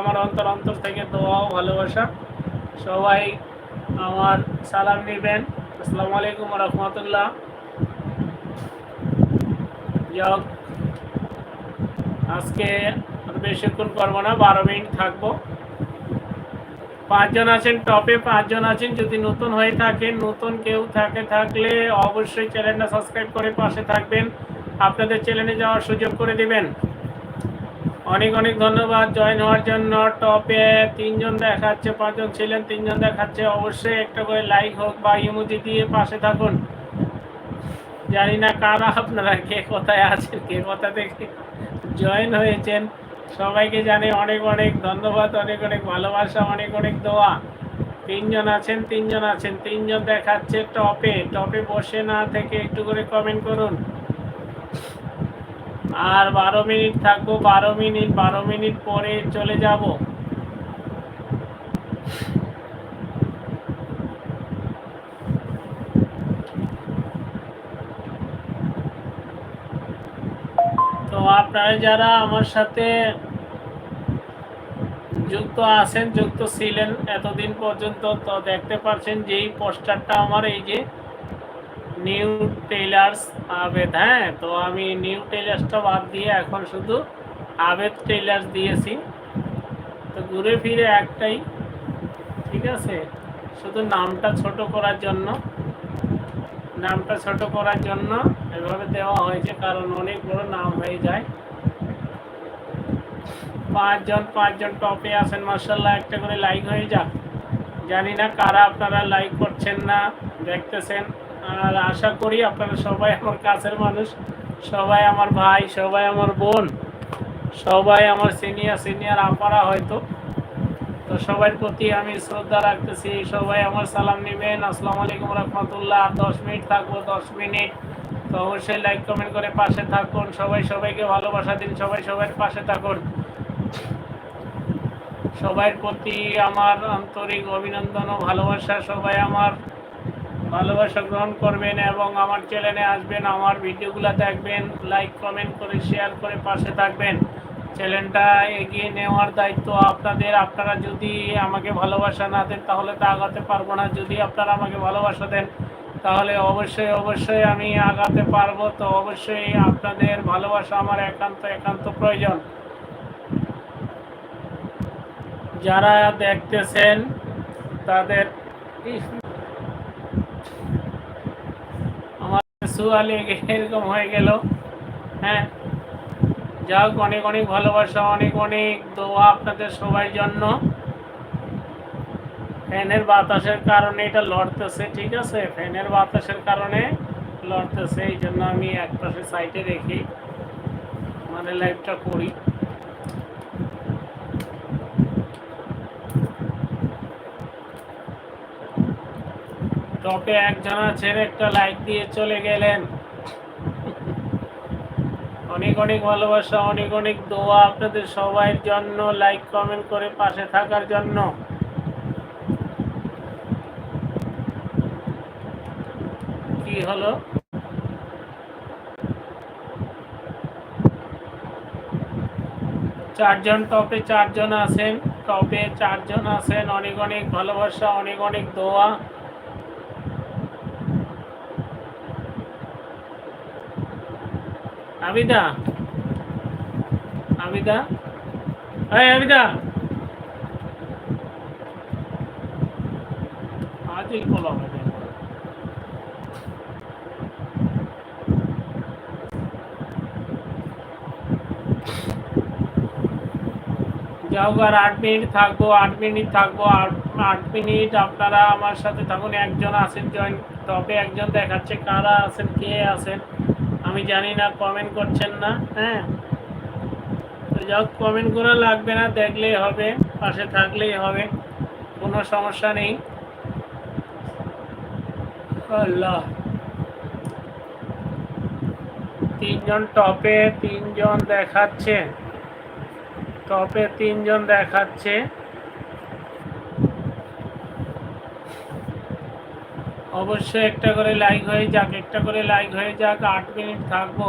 আমার অন্তর অন্তর থেকে দোয়া ও ভালোবাসা। সবাই আমার সালাম নেবেন। আসসালামু আলাইকুম রহমতুল্লাহ। যাক, আজকে বেশিক্ষণ করব না, বারো মিনিট থাকব। পাঁচজন আছেন, টপে পাঁচজন আছেন, যদি নতুন হয়ে থাকেন, নতুন কেউ থাকে, থাকলে অবশ্যই চ্যানেলটা সাবস্ক্রাইব করে পাশে থাকবেন। আপনাদের চ্যানেলে যাওয়ার সুযোগ করে দিবেন। অনেক অনেক ধন্যবাদ জয়েন হওয়ার জন্য। টপে তিনজন দেখাচ্ছে, পাঁচজন ছিলেন, তিনজন দেখাচ্ছে। অবশ্যই একটা করে লাইক হোক বা ইমোজি দিয়ে পাশে থাকুন। জানি না কারা আপনারা, কে কোথায় আছেন, কে কোথা থেকে জয়েন হয়েছেন। সবাইকে জানে অনেক অনেক ধন্যবাদ, অনেক অনেক ভালোবাসা, অনেক অনেক দোয়া। তিনজন আছেন তিনজন আছেন, তিনজন দেখাচ্ছে টপে। টপে বসে না থেকে একটু করে কমেন্ট করুন। আর বারো মিনিট থাকব, বারো মিনিট বারো মিনিট পরে চলে যাব। তো আপনারা যারা আমার সাথে যুক্ত আছেন, যুক্ত ছিলেন এতদিন পর্যন্ত, তো দেখতে পাচ্ছেন যে এই পোস্টারটা আমার, এই যে নিউ টেইলার্স আবেদ হ্যাঁ? তো আমি নিউ টেইলার্সটা বাদ দিয়ে এখন শুধু আবেদ টেইলার্স দিয়েছি। তো ঘুরে ফিরে একটাই, ঠিক আছে? শুধু নামটা ছোট করার জন্য, নামটা ছোট করার জন্য এভাবে দেওয়া হয়েছে, কারণ অনেক বড় নাম হয়ে যায়। পাঁচজন পাঁচজন টপে আছেন মার্শাল্লাহ একটা করে লাইক হয়ে যাক। জানি না কারা আপনারা লাইক করছেন না, দেখতেছেন। আর আশা করি আপনারা সবাই আমার কাছের মানুষ, সবাই আমার ভাই, সবাই আমার বোন, সবাই আমার সিনিয়র সিনিয়র আপারা হয়তো। তো সবার প্রতি আমি শ্রদ্ধা রাখতেছি, সবাই আমার সালাম নেবেন। আসসালামু আলাইকুম রহমতুল্লাহ। দশ মিনিট থাকব, দশ মিনিট। তো অবশ্যই লাইক কমেন্ট করে পাশে থাকুন। সবাই সবাইকে ভালোবাসা দিন, সবাই সবার পাশে থাকুন। সবার প্রতি আমার আন্তরিক অভিনন্দন ও ভালোবাসা, সবাই আমার ভালোবাসা গ্রহণ করবেন এবং আমার চ্যানেলে আসবেন, আমার ভিডিওগুলো দেখবেন লাইক কমেন্ট করে শেয়ার করে পাশে থাকবেন। চ্যানেলটা এগিয়ে নেওয়ার দায়িত্ব আপনাদের। আপনারা যদি আমাকে ভালোবাসা না দেন, তাহলে তো আগাতে পারব না। যদি আপনারা আমাকে ভালোবাসা দেন, তাহলে অবশ্যই অবশ্যই আমি আগাতে পারব। তো অবশ্যই আপনাদের ভালোবাসা আমার একান্ত একান্ত প্রয়োজন। যারা দেখতেছেন তাদের আমার সুয়ালে এরকম হয়ে গেল। হ্যাঁ? যাক অনেক অনেক ভালোবাসা, অনেক অনেক দোয়া আপনাদের সবার জন্য। ফ্যানের বাতাসের কারণে এটা লড়তেছে, ঠিক আছে? ফ্যানের বাতাসের কারণে লড়তেছে, এই জন্য আমি এক পাশে সাইডে রেখে মানে লাইভটা করি। টপে একজন আছেন একটা লাইক দিয়ে চলে গেলেন। অনেক অনেক ভালোবাসা, অনেক অনেক দোয়া আপনাদের সবাই জন্য লাইক কমেন্ট করে পাশে থাকার জন্য। কি হলো? চারজন টপে চারজন আছেন, টপে চারজন আছেন। অনেক অনেক ভালোবাসা, অনেক অনেক দোয়া। আবিদা। আবিদা। এই আবিদা। আজই খোলা আর আট মিনিট থাকব, আট মিনিট থাকব আট আট মিনিট আপনারা আমার সাথে থাকুন। একজন আছেন, জয়েন। তবে একজন দেখাচ্ছে কারা আছেন, কে আছেন। আমি জানি না কমেন্ট করছেন না হ্যাঁ? তো যাও কমেন্ট করা লাগবে না, দেখলেই হবে, পাশে থাকলেই হবে, কোনো সমস্যা নেই। আল্লাহ। তিনজন টপে তিনজন দেখাচ্ছে, টপে তিনজন দেখাচ্ছে। অবশ্যই একটা করে লাইক হয়ে যাক একটা করে লাইক হয়ে যাক আট মিনিট থাকব।